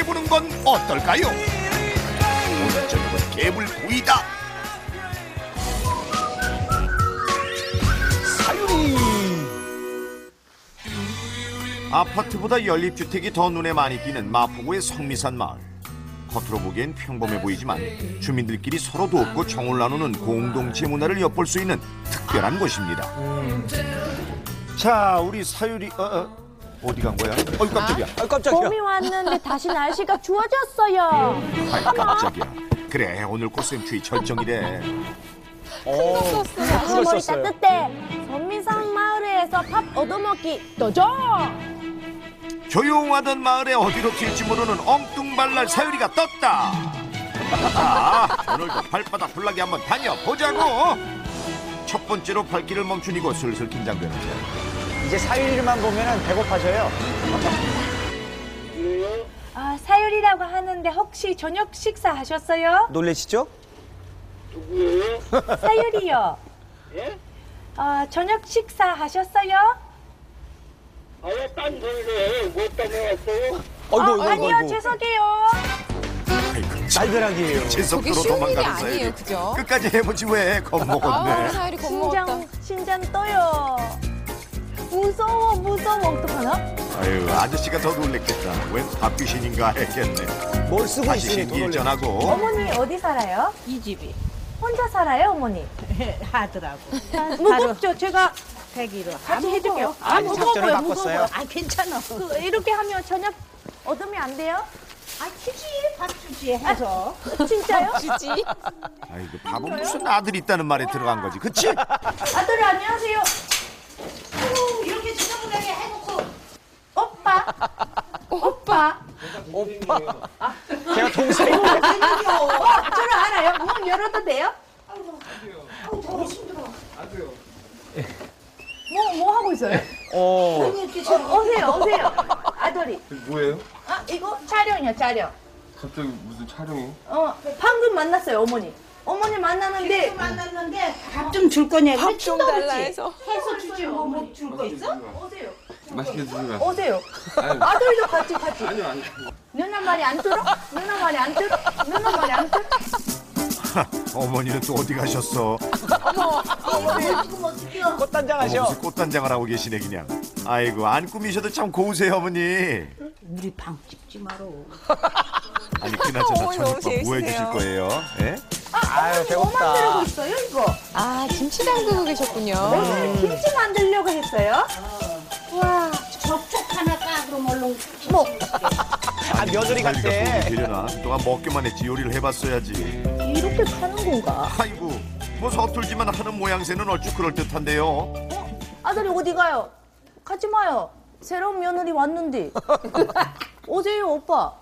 해보는 건 어떨까요? 오늘 저녁은 개불 구이다. 사유리 아파트보다 연립주택이 더 눈에 많이 띄는 마포구의 성미산 마을. 겉으로 보기엔 평범해 보이지만 주민들끼리 서로 돕고 정을 나누는 공동체 문화를 엿볼 수 있는 특별한 곳입니다. 자, 우리 사유리 어, 어, 어디 간 거야? 어이 깜짝이야. 아 깜짝이야. 봄이 왔는데 다시 날씨가 추워졌어요. 아이 깜짝이야. 그래 오늘 꽃샘추위 절정이래. 어, 다시 머리. 따뜻해. 선미산 마을에서 밥 얻어먹기 도전. 조용하던 마을에 어디로 튈지 모르는 엉뚱발랄 사유리가 떴다. 자 오늘도 발바닥 불나게 한번 다녀보자고. 첫 번째로 발길을 멈춘 이곳 슬슬 긴장되는데 이제 사유리만 보면은 배고파져요. 아, 사유리라고 하는데 혹시 저녁 식사 하셨어요? 놀래시죠? 사유리요. 예? 아, 저녁 식사 하셨어요? 아예 딴 소리를 뭐 때문에 했어요? 어이구, 아, 아니요, 어이구. 죄송해요. 아이고 날벼락이에요. 쉬운 일이 도망가는 아니에요, 사유리 그죠? 끝까지 해보지 왜 겁먹었네 사유리 겁먹었다. 심장 떠요. 무서워, 무서워. 어떡하나? 아유 아저씨가 더 놀랬겠다 웬 밥귀신인가 했겠네 뭘 쓰고 다시 있으니. 신기일전하고 어머니 어디 살아요? 이 집이 혼자 살아요, 어머니? 하더라고. 무겁죠? 제가 배기로. 같이 해줄게요. 아, 아, 작전을 무거워요, 바꿨어요. 무거워요. 아 괜찮아. 그, 이렇게 하면 저녁 얻으면 안 돼요? 아 주지 밥 주지 해서. 진짜요? 주지? 아이고 밥은 무슨 아들 있다는 말에 들어간 거지 그치? 아들 안녕하세요. 이렇게 지저분하게 해놓고 오빠. 오빠. 제가 동생인데. 어, 저를 알아요? 문 열어도 돼요? 뭐, 뭐 하고 있어요? 어. 어, 오세요, 오세요. 아들이. 뭐예요? 아, 이거 촬영이야, 촬영. 갑자기 무슨 촬영이? 어, 방금 만났어요, 어머니. 어머니 만나는데 만났는데 밥 좀 줄 거냐? 밥좀 달라 해서. 해서 주지 뭐 줄 거 있어? 오세요. 맛있게 오세요. 아유. 아들도 같이 같이. 아니요 아니요 누나 말이 안 들어? 누나 말이 안 들어? 누나 말이 안 들어? 어머니는 또 어디 가셨어? 꽃단장 하셔. 무슨 꽃단장을 하고 계시네 그냥 아이고 안 꾸미셔도 참 고우세요 어머니 우리 방 찍지 마라. 아니 그나저나 어머니 너무 저녁밥 뭐 해주실 재밌으세요. 거예요? 예? 아유, 뭐 만들고 배고프다. 있어요, 이거? 아, 김치 담그고 계셨군요. 오늘 김치 만들려고 했어요? 그럼 얼른. 뭐 아, 며느리 같아. 되려나 그동안 먹기만 했지 요리를 해봤어야지 이렇게 파는 건가? 아이고 뭐 서툴지만 하는 모양새는 얼추 그럴 듯한데요 아들이 어디 가요? 가지 마요. 새로운 며느리 왔는데. 오세요, 오빠.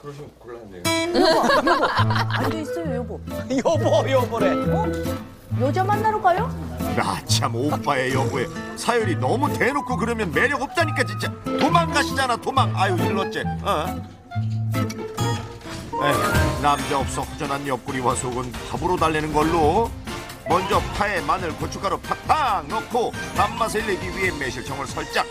그러시면 곤란해요 여보, 여보. 앉아 있어요, 여보. 여보, 여보래. 어? 여자 만나러 가요? 아참 오빠의 여보에 사열이 너무 대놓고 그러면 매력 없다니까 진짜. 도망가시잖아 도망. 아유 일렀째. 어? 남자 없어 허전한 옆구리 와 속은 밥으로 달래는 걸로. 먼저 파에 마늘 고춧가루 팍팍 넣고 단맛을 내기 위해 매실청을 살짝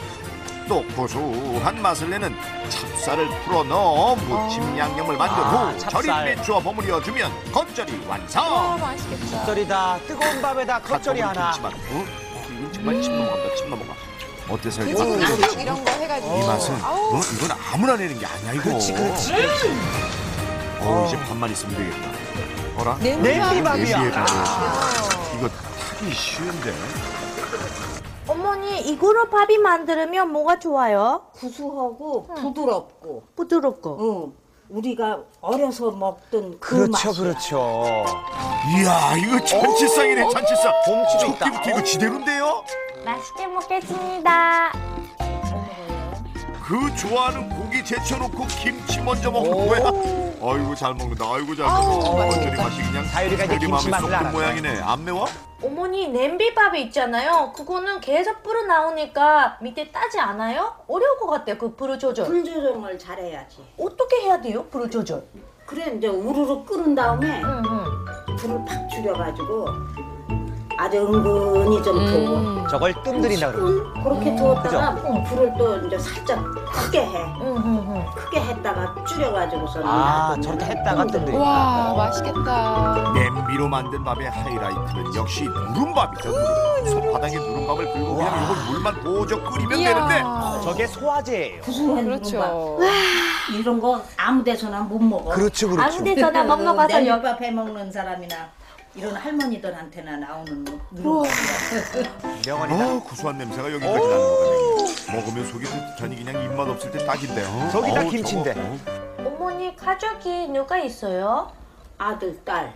또 고소한 맛을 내는 찹쌀을 풀어 넣어 무침 양념을 만든 아, 후 찹쌀. 절인 배추와 버무려 주면 겉절이 완성 아, 맛있겠다. 겉절이다. 뜨거운 밥에다 겉절이 하나. 김치만. 어? 이건 정말 침 넘어간다. 침 넘어가. 어때서 이닭 맛은? 이런 거 해가지고. 이 맛은 어? 이건 아무나 내는 게 아니야 이거. 그렇지, 그렇지. 어 이제 밥만 있으면 되겠다. 어라? 냄비밥이야. 냄비에 밥을. 이거 타기 쉬운데. 어머니, 이거로 밥이 만들면 뭐가 좋아요? 구수하고 부드럽고. 부드럽고. 응. 우리가 어려서 먹던 그 그렇죠, 맛이야. 그렇죠. 이야 이거 잔치상이네 잔치상. 봄치도 있다. 조끼부터 이거 지대로인데요? 맛있게 먹겠습니다. 그 좋아하는 고기 제쳐놓고 김치 먼저 먹는 거야. 아이고 잘 먹는다. 아이고 잘 먹어. 겉절이 맛이 그냥 사유리가 이제 사유리 김치 마음에 맛을 쏙든 알았네. 모양이네. 안 매워? 어머니, 냄비밥이 있잖아요. 그거는 계속 불어 나오니까 밑에 따지 않아요? 어려울 것 같아요, 그 불을 조절. 불 조정을 잘해야지. 어떻게 해야 돼요, 불을 조절? 그래 이제 우르르 끓은 다음에 응, 응. 불을 팍 줄여가지고 아주 은근히 좀 더워. 음. 저걸 뜸들인다 그러고. 음, 그렇게 두었다가 응. 불을 또 이제 살짝 크게 해. 크게 했다가 줄여가지고서는 아, 놔두면 저렇게 했다가 뜸들인다. 와 맛있겠다. 냄비로 만든 밥의 하이라이트는 역시 누른밥이죠. 누른밥. 손바닥에 누른밥을 긁고 그냥 이걸 물만 보적 끓이면 되는데. 저게 소화제예요. 구수한. 그렇죠. 이런 거 아무 데서나 못 먹어. 그렇죠, 그렇죠. 아무 데서나 못 먹어서 여 냄비밥 해 먹는 사람이나 이런 할머니들한테나 나오는 누른밥이야. 명언이다. 어, 구수한 냄새가 여기까지 나는 것 같네. 먹으면 속이 터지니 그냥 입맛 없을 때 딱인데. 어? 저기 다 어우, 김치인데. 저거, 어. 어머니 가족이 누가 있어요? 아들, 딸,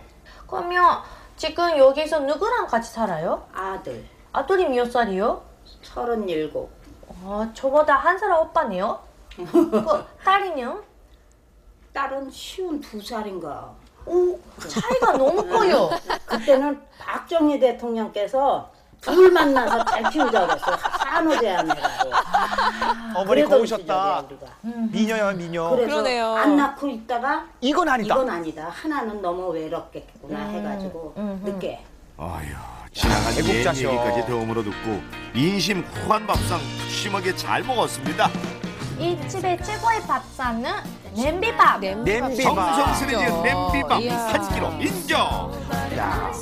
그러면 지금 여기서 누구랑 같이 살아요? 아들, 아들이 몇 살이요? 서른일곱. 아, 저보다 한 살 오빠네요. 그 딸이요? 딸은 쉬운 두 살인가. 오, 차이가 너무 커요. 그때는 박정희 대통령께서 둘 만나서 잘 키우자 그랬어. 산후제한해가지고. 어머니 그러던 고우셨다. 시절이야, 우리가. 미녀야 미녀. 그래서 그러네요. 안 낳고 있다가 이건 아니다. 이건 아니다. 하나는 너무 외롭겠구나 해가지고 음, 음. 늦게. 아휴, 지나간 옛 애국자셔. 얘기까지 덤으로 듣고 인심 후한 밥상 푸짐하게 잘 먹었습니다. 이 집의 최고의 밥상은 냄비밥. 냄비밥. 냄비밥. 정성스레 지은 냄비밥 이야. 한 끼로 인정. 야,